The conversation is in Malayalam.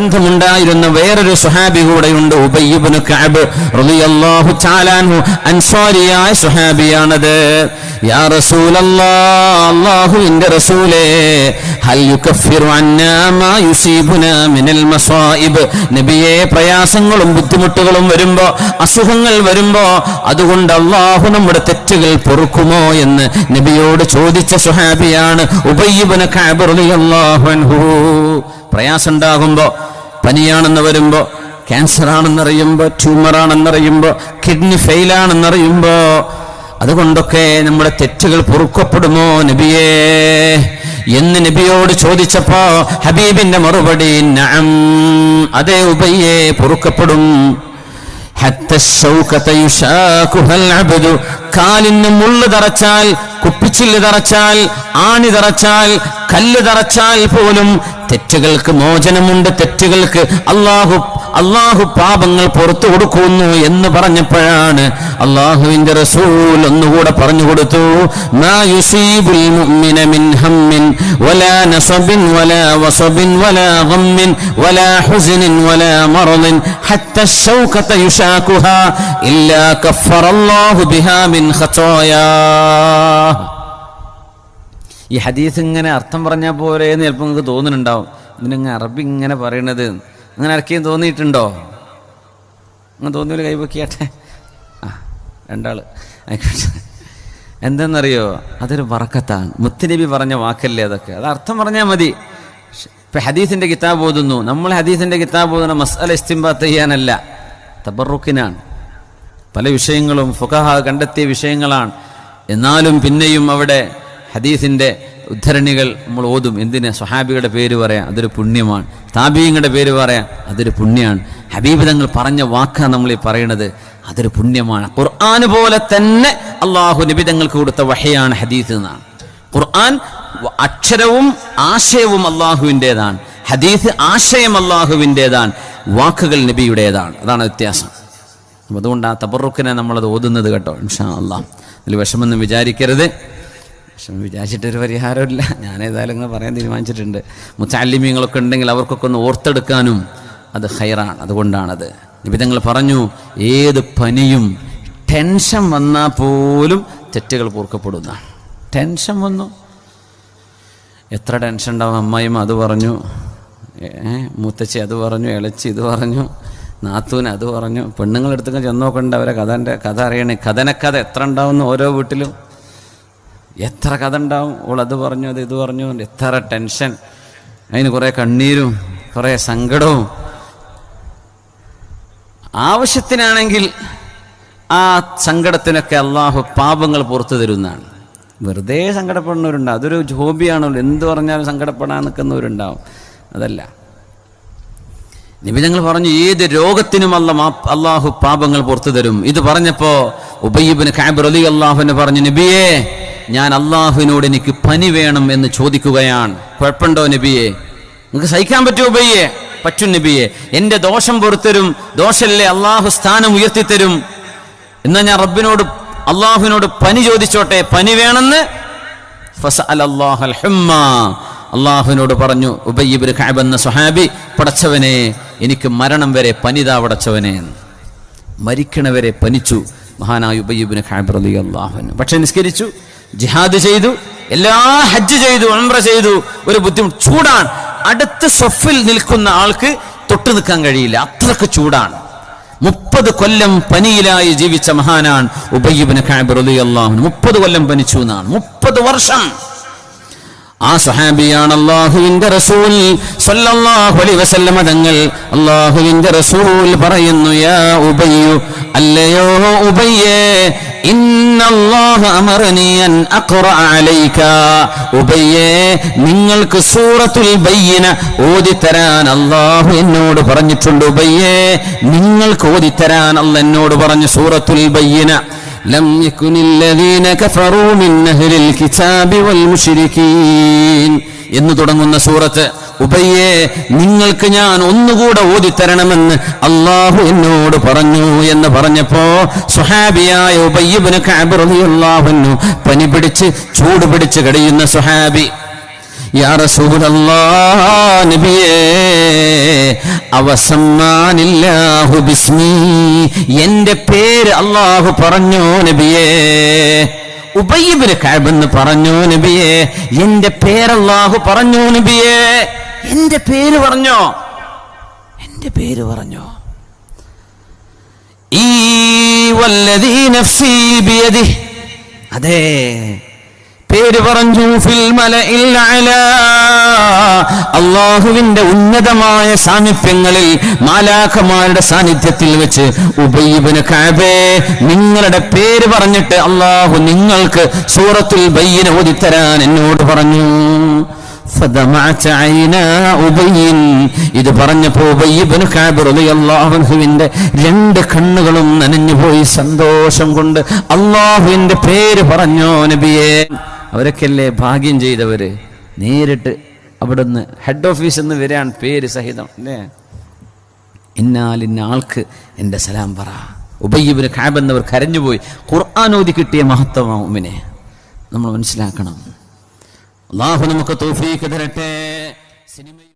ബന്ധമുണ്ടായിരുന്ന വേറൊരു സുഹാബി കൂടെയുണ്ട് ഉബയ്യബിന് കഅബ് റളിയല്ലാഹു തആലാൻഹു അൻസാരിയായ സുഹാബിയാണത് യാ റസൂലല്ലാഹ് അല്ലാഹുവിന്റെ റസൂലേ ഹൽ യുകഫിറു അന്നാ മാ യുസീബുനാ മിനൽ മസായിബ് നബിയെ പ്രയാസങ്ങളും ബുദ്ധിമുട്ടുകളും വരുമ്പോ അസുഖങ്ങൾ വരുമ്പോ അതുകൊണ്ട് അള്ളാഹു നമ്മുടെ തെറ്റുകൾ പൊറുക്കുമോ എന്ന് നബിയോട് ചോദിച്ച സുഹാബിയാണ് ഉബയ്യബിന് കഅബ് റളിയല്ലാഹു അൻഹു. പ്രയാസം ഉണ്ടാകുമ്പോ പനിയാണെന്ന് വരുമ്പോ ക്യാൻസർ ആണെന്നറിയുമ്പോൾ ട്യൂമർ ആണെന്നറിയുമ്പോൾ കിഡ്നി ഫെയിൽ ആണെന്നറിയുമ്പോൾ അതുകൊണ്ടൊക്കെ നമ്മുടെ തെറ്റുകൾ പൊറുക്കപ്പെടുമോ നബിയേ? എന്ന് നബിയോട് ചോദിച്ചപ്പോ ഹബീബിന്റെ മറുപടി അതേ ഉപയെ പൊറുക്കപ്പെടും. കാലിന് മുള്ളു തറച്ചാൽ കുപ്പിച്ചില്ല് തറച്ചാൽ ആണി തറച്ചാൽ കല്ല് തറച്ചാൽ പോലും തെറ്റുകൾക്ക് മോചനമുണ്ട് തെറ്റുകൾക്ക് അള്ളാഹു അള്ളാഹു പാപങ്ങൾ പുറത്തു കൊടുക്കുന്നു എന്ന് പറഞ്ഞപ്പോഴാണ് അള്ളാഹുവിന്റെ റസൂൽ ഒന്നുകൂടെ പറഞ്ഞു കൊടുത്തു. ഇല്ലാ കഫറല്ലാഹു മുഅ്മിന മിൻ ഹമ്മിൻ ഈ ഹദീസ് ഇങ്ങനെ അർത്ഥം പറഞ്ഞാൽ പോരെ എന്ന് ചിലപ്പോൾ നിങ്ങൾക്ക് തോന്നുന്നുണ്ടാവും. ഇതിനങ്ങ് അറബി ഇങ്ങനെ പറയണത്. അങ്ങനെ ആർക്കെയും തോന്നിയിട്ടുണ്ടോ? അങ്ങനെ തോന്നിയൊരു കൈപൊക്കിയാട്ടെ ആ ആയിക്കോട്ടെ എന്തെന്നറിയോ? അതൊരു വറക്കത്താണ്. മുത്തുനബി പറഞ്ഞ വാക്കല്ലേ അതൊക്കെ? അത് അർത്ഥം പറഞ്ഞാൽ മതി. ഇപ്പം ഹദീസിന്റെ കിതാബ് ഓതുന്നു. നമ്മൾ ഹദീസിന്റെ കിതാബ് ഓതുന്ന മസാല ഇസ്തിംബാത്ത് ചെയ്യാനല്ല തബറുക്കിനാണ്. പല വിഷയങ്ങളും ഫുഖഹ കണ്ടെത്തിയ വിഷയങ്ങളാണ്. എന്നാലും പിന്നെയും അവിടെ ഹദീസിന്റെ ഉദ്ധരണികൾ നമ്മൾ ഓതും. എന്തിന്? സ്വഹാബിയുടെ പേര് പറയാം അതൊരു പുണ്യമാണ്. താബീങ്ങളുടെ പേര് പറയാം അതൊരു പുണ്യമാണ്. ഹബീബ് തങ്ങൾ പറഞ്ഞ വാക്കാണ് നമ്മൾ ഈ പറയണത് അതൊരു പുണ്യമാണ്. ഖുർആൻ പോലെ തന്നെ അള്ളാഹു നിബിതങ്ങൾക്ക് കൊടുത്ത വഹയാണ് ഹദീസ് എന്നാണ്. ഖുർആൻ അക്ഷരവും ആശയവും അള്ളാഹുവിന്റെതാണ് ഹദീസ് ആശയം അള്ളാഹുവിന്റെതാണ് വാക്കുകൾ നബിയുടേതാണ്. അതാണ് വ്യത്യാസം. അതുകൊണ്ട് ആ തബറുക്കിനെ നമ്മളത് ഓതുന്നത് കേട്ടോ ഇൻഷാ അള്ളാഹ് അതിൽ വിഷമൊന്നും വിചാരിക്കരുത്. വിഷമം വിചാരിച്ചിട്ടൊരു പരിഹാരമില്ല ഞാൻ ഏതായാലും ഇങ്ങനെ പറയാൻ തീരുമാനിച്ചിട്ടുണ്ട്. മുച്ചാലിമ്യങ്ങളൊക്കെ ഉണ്ടെങ്കിൽ അവർക്കൊക്കെ ഒന്ന് ഓർത്തെടുക്കാനും അത് ഹൈറാണ് അതുകൊണ്ടാണത്. നിബിതങ്ങൾ പറഞ്ഞു ഏത് പനിയും ടെൻഷൻ വന്നാൽ പോലും തെറ്റുകൾ പൂർക്കപ്പെടുന്നതാണ് ടെൻഷൻ വന്നു. എത്ര ടെൻഷൻ ഉണ്ടാവും? അമ്മായിമ്മ അത് പറഞ്ഞു. മൂത്തച്ഛി അത് പറഞ്ഞു. ഇളച്ചി ഇത് പറഞ്ഞു. നാത്തൂന് അത് പറഞ്ഞു. പെണ്ണുങ്ങളെടുത്തൊക്കെ ചെന്നോക്കണ്ട അവരെ കഥന്റെ കഥ അറിയണേ. കഥനക്കഥ എത്ര ഉണ്ടാവുന്നു ഓരോ വീട്ടിലും എത്ര കഥ ഉണ്ടാവും ഓൾ അത് പറഞ്ഞു അത് ഇത് പറഞ്ഞു. എത്ര ടെൻഷൻ. അതിന് കുറേ കണ്ണീരും കുറേ സങ്കടവും. ആവശ്യത്തിനാണെങ്കിൽ ആ സങ്കടത്തിനൊക്കെ അള്ളാഹു പാപങ്ങൾ പുറത്തു തരുന്നതാണ്. വെറുതെ സങ്കടപ്പെടുന്നവരുണ്ട് അതൊരു ഹോബിയാണല്ലോ. എന്ത് പറഞ്ഞാലും സങ്കടപ്പെടാൻ നിൽക്കുന്നവരുണ്ടാവും. അതല്ല. നിബിധങ്ങൾ പറഞ്ഞു ഏത് രോഗത്തിനും അല്ല അള്ളാഹു പാപങ്ങൾ പുറത്തു തരും. ഇത് പറഞ്ഞപ്പോ ഉബയ്യബിന് കാബ് അലി അള്ളാഹുവിന് പറഞ്ഞു നബിയെ ഞാൻ അള്ളാഹുവിനോട് എനിക്ക് പനി വേണം എന്ന് ചോദിക്കുകയാണ്. കുഴപ്പമുണ്ടോ നബിയെ? നിങ്ങൾക്ക് സഹിക്കാൻ പറ്റുമോ ബയ്യേ പറ്റും നബിയെ. എന്റെ ദോഷം പുറത്തരും ദോഷല്ലേ അള്ളാഹു സ്ഥാനം ഉയർത്തിത്തരും. എന്നാ ഞാൻ റബ്ബിനോട് അള്ളാഹുവിനോട് പനി ചോദിച്ചോട്ടെ? പനി വേണമെന്ന്. അള്ളാഹുവിനോട് പറഞ്ഞു ഉബയ്യബിന് കഅബ് എന്ന സ്വഹാബി പടച്ചവനെ എനിക്ക് മരണം വരെ പനിതാ പടച്ചവനെ. മരിക്കണവരെ പനിച്ചു. മഹാനായ ഉബയ്യബിന് ഖാബ് റളി അള്ളാഹുവിന് പക്ഷെ നിസ്കരിച്ചു. ജിഹാദ് ചെയ്തു എല്ലാ ഹജ്ജ് ചെയ്തു ഉംറ ചെയ്തു ഒരു ബുദ്ധിമുട്ട്. ചൂടാണ്. അടുത്ത സൊഫിൽ നിൽക്കുന്ന ആൾക്ക് തൊട്ടു നിൽക്കാൻ കഴിയില്ല. അത്രയ്ക്ക് ചൂടാണ്. മുപ്പത് കൊല്ലം പനിയിലായി ജീവിച്ച മഹാനാണ് ഉബയ്യബിന് മുപ്പത് കൊല്ലം പനിച്ചു എന്നാണ്. മുപ്പത് വർഷം. ആ സഹാബിയാണ് അള്ളാഹുവിന്റെ റസൂൽ. സല്ലല്ലാഹു അലൈഹി വസല്ലമ തങ്ങൾ അള്ളാഹുവിന്റെ റസൂൽ പറയുന്നു യാ ഉബയ്യു അല്ലയോ ഉബയ്യേ ഇന്നല്ലാഹ അമറനി അൻ അഖറഅ അലൈക ഉബയ്യേ നിങ്ങൾക്ക് സൂറത്തുൽ ബയ്യന ഓതിത്തരാൻ അള്ളാഹു എന്നോട് പറഞ്ഞിട്ടുണ്ട് ഉബയ്യേ നിങ്ങൾക്ക് ഓതിത്തരാൻ അല്ല എന്നോട് പറഞ്ഞു സൂറത്തുൽ ബയ്യന لم يكن الذين كفروا من أهل الكتاب والمشركين എന്ന് തുടങ്ങുന്ന സൂറത്ത് ഉബയ്യെ നിങ്ങൾക്ക് ഞാൻ ഒന്നുകൂടെ ഓതിത്തരണമെന്ന് അള്ളാഹു എന്നോട് പറഞ്ഞു എന്ന് പറഞ്ഞപ്പോ സുഹാബിയായ ഉബയ്യബിന് കാബിറിയാഹുന്നു പനി പിടിച്ച് ചൂട് പിടിച്ച് കഴിയുന്ന സുഹാബി. ബിസ്മി എന്റെ പേര് അള്ളാഹു പറഞ്ഞോ നബിയേ. ഉബയ്യബിന് കാബെന്ന് പറഞ്ഞു നബിയേ എന്റെ പേര് അള്ളാഹു പറഞ്ഞു നബിയേ. എന്റെ പേര് പറഞ്ഞോ? എന്റെ പേര് പറഞ്ഞോ? ഈ അതെ. പേര് പറഞ്ഞു അള്ളാഹുവിന്റെ ഉന്നതമായ സാന്നിധ്യങ്ങളിൽ മാലാഖമാരുടെ സാന്നിധ്യത്തിൽ വെച്ച് ഉബയ്യബിന് കാബേ നിങ്ങളുടെ പേര് പറഞ്ഞിട്ട് അള്ളാഹു നിങ്ങൾക്ക് സൂറത്തുൽ ബയ്യനെ ഓതിത്തരാൻ എന്നോട് പറഞ്ഞു. ഇത് പറഞ്ഞപ്പോ അള്ളാഹുവിന്റെ രണ്ട് കണ്ണുകളും നനഞ്ഞുപോയി സന്തോഷം കൊണ്ട് അള്ളാഹുവിന്റെ പേര് പറഞ്ഞോ നബിയെ. അവരൊക്കെയല്ലേ ഭാഗ്യം ചെയ്തവര്? നേരിട്ട് അവിടുന്ന് ഹെഡ് ഓഫീസ് എന്ന് വരാൻ പേര് സഹിതം അല്ലേ? ഇന്നാലിന്ന ആൾക്ക് എന്റെ സലാം പറ. ഉബയ്യബിന് ഖാബ് എന്നവർ കരഞ്ഞുപോയി. ഖുർആാനോദി കിട്ടിയ മഹത്വമിനെ നമ്മൾ മനസ്സിലാക്കണം. അള്ളാഹു നമുക്ക് തോഫീക്ക് തരട്ടെ. സിനിമ